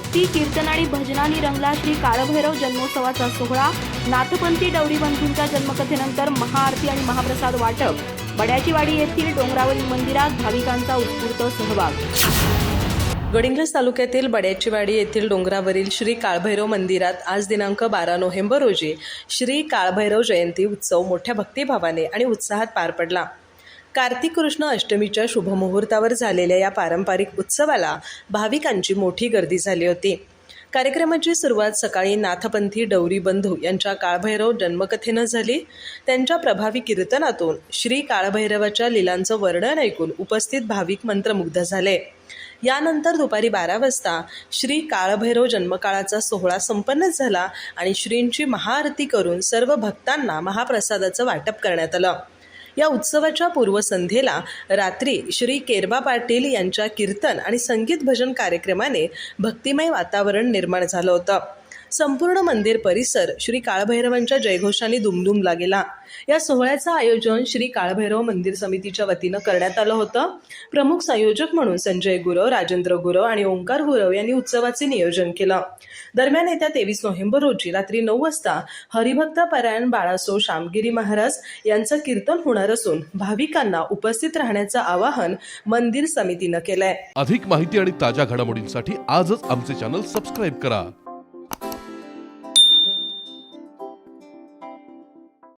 भक्ती कीर्तन आणि भजनानी रंगला श्री काळभैरव जन्मोत्सवाचा सोहळा. नाथपंथी डवरी बंधूंच्या जन्मकथेनंतर महाआरती आणि महाप्रसाद वाटप. बड्याचीवाडी येथील डोंगरावरील मंदिरात भाविकांचा उत्स्फूर्त सहभाग. गडिंग्लज तालुक्यातील बड्याचीवाडी येथील डोंगरावरील श्री काळभैरव मंदिरात आज दिनांक बारा नोव्हेंबर रोजी श्री काळभैरव जयंती उत्सव मोठ्या भक्तिभावाने आणि उत्साहात पार पडला. कार्तिक कृष्ण अष्टमीच्या शुभमुहूर्तावर झालेल्या या पारंपरिक उत्सवाला भाविकांची मोठी गर्दी झाली होती. कार्यक्रमाची सुरुवात सकाळी नाथपंथी डवरी बंधू यांच्या काळभैरव जन्मकथेनं झाली. त्यांच्या प्रभावी कीर्तनातून श्री काळभैरवाच्या लिलांचं वर्णन ऐकून उपस्थित भाविक मंत्रमुग्ध झाले. यानंतर दुपारी बारा वाजता श्री काळभैरव जन्मकाळाचा सोहळा संपन्न झाला आणि श्रींची महाआरती करून सर्व भक्तांना महाप्रसादाचं वाटप करण्यात आलं. या उत्सवाच्या पूर्वसंध्येला रात्री श्री केरबा पाटील यांच्या कीर्तन आणि संगीत भजन कार्यक्रमाने भक्तिमय वातावरण निर्माण झालं होतं. संपूर्ण मंदिर परिसर श्री काळभैरवांच्या जयघोषाने दुमदुमला गेला. या सोहळ्याचं आयोजन श्री काळभैरव मंदिर समितीच्या वतीनं करण्यात आलं होतं. प्रमुख संयोजक म्हणून संजय गुरव राजेंद्र गुरव आणि ओंकार गुरव यांनी उत्सवाचे नियोजन केलं. दरम्यान येत्या तेवीस नोव्हेंबर रोजी रात्री नऊ वाजता हरिभक्त परायण बाळासो शामगिरी महाराज यांचं कीर्तन होणार असून भाविकांना उपस्थित राहण्याचं आवाहन मंदिर समितीनं केलंय. अधिक माहिती आणि ताज्या घडामोडींसाठी आजच आमचे चॅनल सबस्क्राईब करा.